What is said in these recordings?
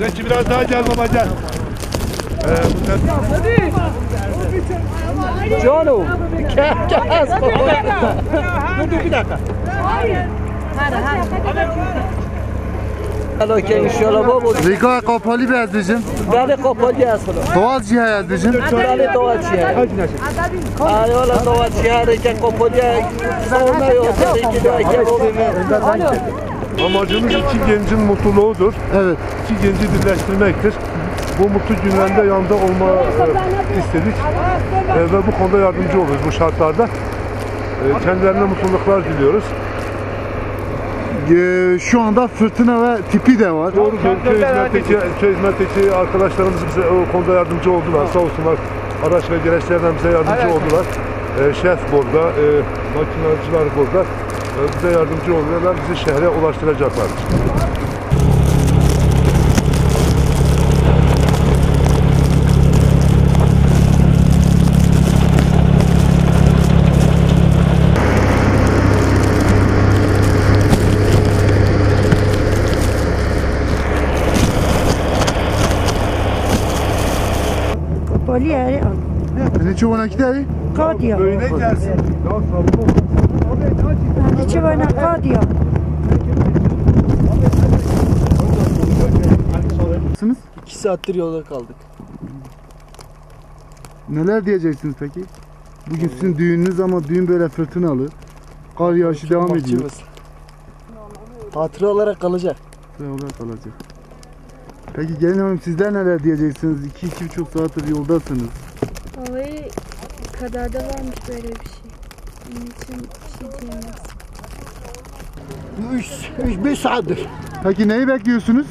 Reçi biraz daha gel babacan. Ee, bunlar... Cano, gel gel. Dur bir dakika. Hayır. Hadi hadi. که انشالله بابا ریگا قاپالی بیاد بجم بله قاپالی هست حالا دوال جی هست بجم بله دوات چیه آره والا دوات چیه که قاپالی سامه یا تری که دایی که بابیم Amacımız iki gencin mutluluğudur. Evet. İki genci birleştirmektir. Bu mutlu günlerinde yanında olma e, istedik E, ve bu konuda yardımcı oluruz bu şartlarda. E, kendilerine mutluluklar diliyoruz. Ee, şu anda fırtına ve tipi de var. Doğru köy hizmetteki arkadaşlarımız bize o konuda yardımcı oldular. Sağ olsunlar. Araç ve gereçlerden bize yardımcı oldular. E, şef burada, e, makinacılar burada. E, bize yardımcı oluyorlar. Bizi şehre ulaştıracaklar. Poli är Ne çubuğuna gidelim? Kadia. Böyle gelsin. Är vad Kadia. Nasılsınız? 2 saattir yolda kaldık. Neler diyeceksiniz peki? Bugün sizin düğününüz ama düğün böyle fırtınalı. Kar yağışı devam ediyor. Hatıra olarak kalacak. Yolda kalacak. Peki gelin hanım sizler neler diyeceksiniz? İki, iki buçuk saattir yoldasınız. Vallahi kaderde varmış böyle bir şey. Onun için bir şey diyemez. Üç, üç, beş saattir. Peki neyi bekliyorsunuz?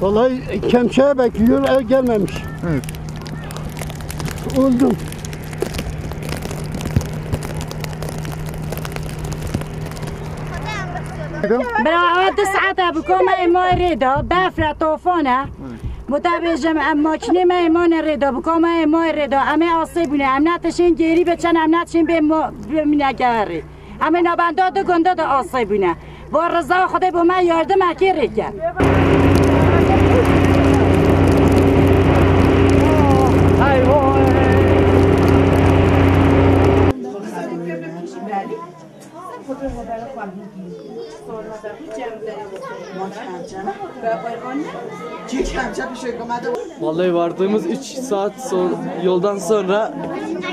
Vallahi kemçeye bekliyor, ev gelmemiş. Evet. Öldüm. براوات ساعت بکنم ما ریدا بافرا طوفانه متابع جمع ماچنی ما ایمان ردا بکام ما همه آسیبونه. هم نتشین گیری بچن چن هم نتشین به ما بمینگری همه نبنداد دو گنداد آسیبونه. با رضا خدا به ما یارده مکی ریگه یاردم اکی ریکه Vallahi vardığımız 3 saat son, yoldan sonra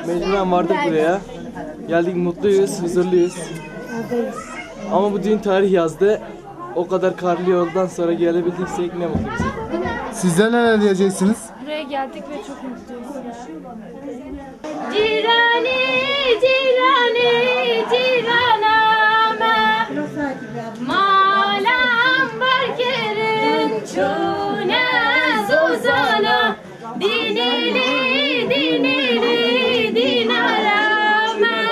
mecburen vardık buraya. Geldik mutluyuz, huzurluyuz. Ama bu düğün tarih yazdı. O kadar karlı yoldan sonra gelebildiysek ne mutlu bize. Sizler neler diyeceksiniz? Buraya geldik ve çok mutluyuz. Cirani, cirani, ciraname Malam barkerin çune zozana Dinili, dinili, dinarame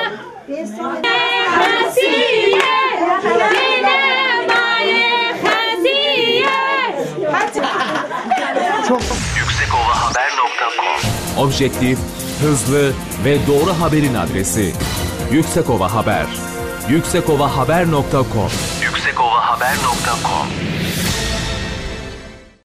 Hasiye, dinemaye hasiye Yüksekovahaber.com Objektif, hızlı ve doğru haberin adresi. Yüksekova Haber. Yüksekovahaber.com Yüksekovahaber.com